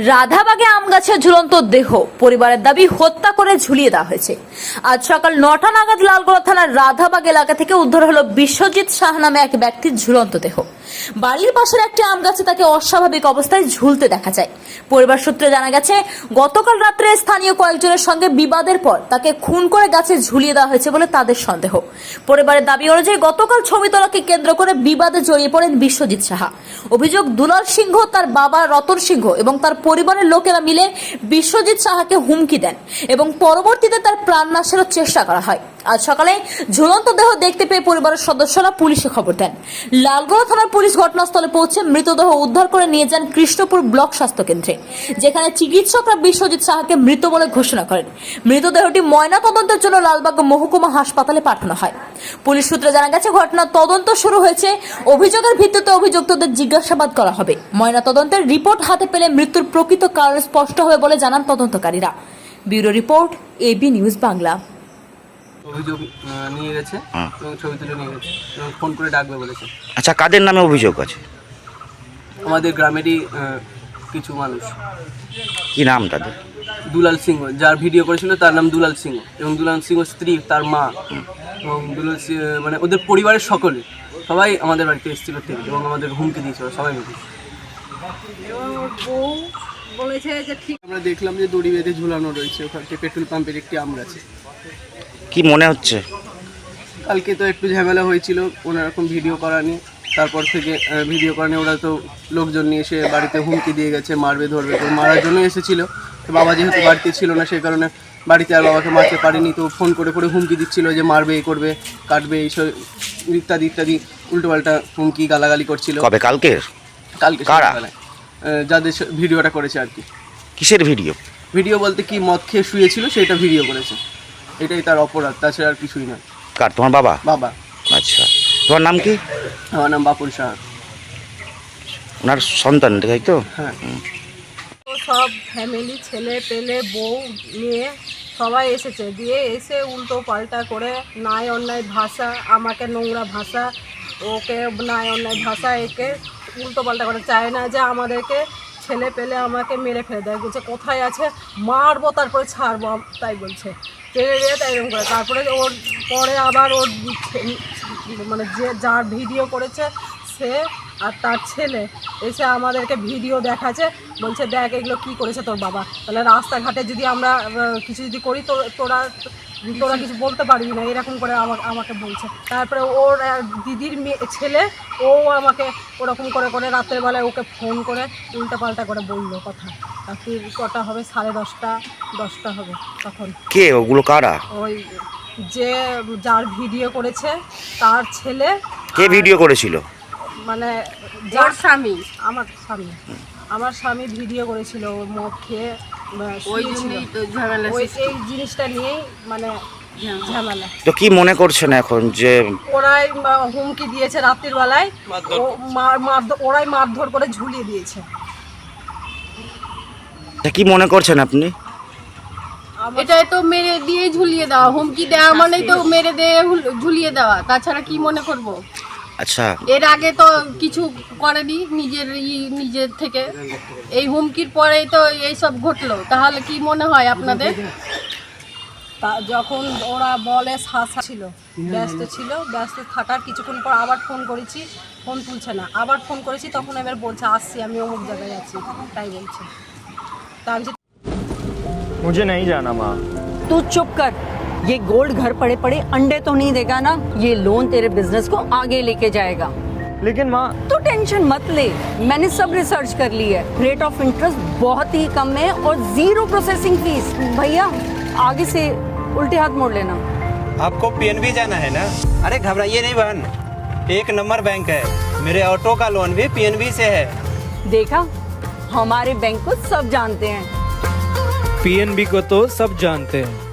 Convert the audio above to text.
রাধাবাগে আম গাছের ঝুলন্ত দেহ। পরিবারের দাবি, হত্যা করে ঝুলিয়ে দেওয়া হয়েছে। আজ সকাল নটা নাগাদ লালগোলা থানার রাধাবাগ এলাকা থেকে উদ্ধার হলো বিশ্বজিৎ শাহ নামে এক ব্যক্তির ঝুলন্ত দেহ। বাড়ির পাশের একটি আম গাছে তাকে অস্বাভাবিক অবস্থায় ঝুলতে দেখা যায়। পরিবার সূত্রে জানা গেছে, গতকাল রাত্রে স্থানীয় কয়েকজনের সঙ্গে বিবাদের পর তাকে খুন করে গাছে ঝুলিয়ে দেওয়া হয়েছে বলে তাদের সন্দেহ। পরিবারের দাবি অনুযায়ী, গতকাল ছবি তোলাকে কেন্দ্র করে বিবাদে জড়িয়ে পড়েন বিশ্বজিৎ সাহা। অভিযোগ, দুলাল সিংহ, তার বাবা রতন সিংহ এবং তার পরিবারের লোকেরা মিলে বিশ্বজিৎ সাহাকে হুমকি দেন এবং পরবর্তীতে তার প্রাণ নাশেরও চেষ্টা করা হয়। আজ সকালে ঝুলন্ত দেহ দেখতে পেয়ে পরিবারের সদস্যরা পুলিশে খবর দেন। লালগোলা থানার পুলিশ ঘটনাস্থলে পৌঁছে মৃতদেহ উদ্ধার করে নিয়ে যান কৃষ্ণপুর ব্লক স্বাস্থ্য কেন্দ্রে যেখানে চিকিৎসকরা বিশ্বজিৎ সাহাকে মৃত বলে ঘোষণা করেন। মৃতদেহটি ময়না তদন্তের জন্য লালবাগ মহকুমা হাসপাতালে পাঠানো হয়। পুলিশ সূত্রে জানা গেছে, ঘটনার তদন্ত শুরু হয়েছে। অভিযোগের ভিত্তিতে অভিযুক্তদের জিজ্ঞাসাবাদ করা হবে। ময়না তদন্তের রিপোর্ট হাতে পেলে মৃত্যুর প্রকৃত কারণ স্পষ্ট হবে বলে জানান তদন্তকারীরা। Bureau report AB news Bangla. অভিযোগ নিয়ে গেছে এবং ছবি তুলে নিয়ে গেছে এবং ফোন করে ডাকবে বলেছে। আচ্ছা কাদের নামে অভিযোগ আছে? আমাদের গ্রামেরই কিছু মানুষ। কি নাম তাদের? দুলাল সিংহ যার ভিডিও করেছিল তার নাম দুলাল সিংহ এবং দুলাল সিংহ স্ত্রী তার মা এবং দুলাল সিংহ মানে ওদের পরিবারের সকলে সবাই আমাদের বাড়িতে এসেছিল থেকে এবং আমাদের হুমকি দিয়েছিল সবাই মিলে এবং বলেছে যে ঠিক আমরা দেখলাম যে দড়ি বেঁধে ঝুলানো রয়েছে ওখানে পেট্রোল পাম্পের একটি আম গাছে। কি মনে হচ্ছে? কালকে তো একটু ঝামেলা হয়েছিল কোনো রকম ভিডিও করা নিয়ে তারপর থেকে ভিডিও করা নিয়ে ওরা তো লোকজন নিয়ে এসে বাড়িতে হুমকি দিয়ে গেছে মারবে ধরবে তো মারার জন্য এসেছিল। তো বাবা যেহেতু বাড়িতে ছিল না সেই কারণে বাড়িতে আর বাবাকে মারতে পারেনি তো ফোন করে করে হুমকি দিচ্ছিল যে মারবে এই করবে কাটবে এইসব ইত্যাদি ইত্যাদি উল্টোপাল্টা হুমকি গালাগালি করছিল। কবে কালকে কালকে কারা? যাদের ভিডিওটা করেছে আর কি। কিসের ভিডিও ভিডিও বলতে কি মদ খেয়ে শুয়েছিল সেটা ভিডিও করেছে। এটাই তার অপরাধ তাছাড়া আর কিছুই না। কার তোমার বাবা? বাবা। আচ্ছা। তোমার নাম কি? আমার নাম বাপুর শাহ। ওনার সন্তান তাই তো? হ্যাঁ। তো সব ফ্যামিলি ছেলে পেলে বউ নিয়ে সবাই এসেছে। দিয়ে এসে উল্টো পাল্টা করে নাই অন্যায় ভাষা আমাকে নোংরা ভাষা ওকে নাই অন্যায় ভাষা একে উল্টো পাল্টা করে। চায় না যে আমাদেরকে ছেলে পেলে আমাকে মেরে ফেলে দেয়। বলছে কোথায় আছে? মারবো তারপরে ছাড়বো। তাই বলছে। টেনে দিয়ে তাই এরকম করে। তারপরে ওর পরে আবার ওর মানে যে যার ভিডিও করেছে সে আর তার ছেলে এসে আমাদেরকে ভিডিও দেখাচ্ছে বলছে দেখ এগুলো কি করেছে তোর বাবা? তাহলে রাস্তাঘাটে যদি আমরা কিছু যদি করি তো তোরা তোরা কিছু বলতে পারবি না। এরকম করে আমাকে আমাকে বলছে। তারপরে ওর দিদির মেয়ে ছেলে ও আমাকে ওরকম করে করে রাতের বেলায় ওকে ফোন করে উল্টা পাল্টা করে বলল কথা। রাত্রি কটা হবে? সাড়ে দশটা দশটা হবে তখন। কে? ওগুলো কারা? ওই যে যার ভিডিও করেছে তার ছেলে কে ভিডিও করেছিল? মানে যার স্বামী। আমার স্বামী। আমার স্বামী ভিডিও করেছিল ও মদ খেয়ে ওই ওই এই জিনিসটা নিয়েই মানে ঝামেলা। তো কি মনে করছেন এখন যে ওরাই হুমকি দিয়েছে রাত্রির বেলায়। ও মার মারধ- ওরাই মারধর করে ঝুলিয়ে দিয়েছে। তা কি মনে করছেন আপনি? এটাই তো মেরে দিয়ে ঝুলিয়ে দেওয়া। হুমকি দেওয়া মানেই তো মেরে দিয়ে হুল- ঝুলিয়ে দেওয়া। তাছাড়া কি মনে করব? আচ্ছা। এর আগে তো কিছু করেনি নিজের ই- নিজের থেকে। এই হুমকির পরেই তো এই সব ঘটলো। তাহলে কি মনে হয় আপনাদের? তা- যখন ওরা বলে শাসা ছিল ব্যস্ত ছিল ব্যস্ত থাকার কিছুক্ষণ পর আবার ফোন করেছি ফোন তুলছে না। আবার ফোন করেছি তখন এবার বলছে আসছি আমি অমুক জায়গায় আছি। তাই বলছি, मुझे नहीं जाना माँ। तू चुप कर। ये गोल्ड घर पड़े पड़े अंडे तो नहीं देगा ना ये लोन तेरे बिज़नेस को आगे लेके जाएगा। लेकिन माँ तू टेंशन मत ले। मैंने सब रिसर्च कर ली है। रेट ऑफ़ इंटरेस्ट बहुत ही कम है और ज़ीरो प्रोसेसिंग फ़ीस भैया आगे से उल्टे हाथ मोड़ लेना। आपको पीएनबी जाना है ना? अरे घबराइए नहीं बहन। एक नंबर बैंक है। मेरे ऑटो का लोन भी पीएनबी से है। देखा? हमारे बैंक को सब जानते हैं। पीएनबी को तो सब जानते हैं।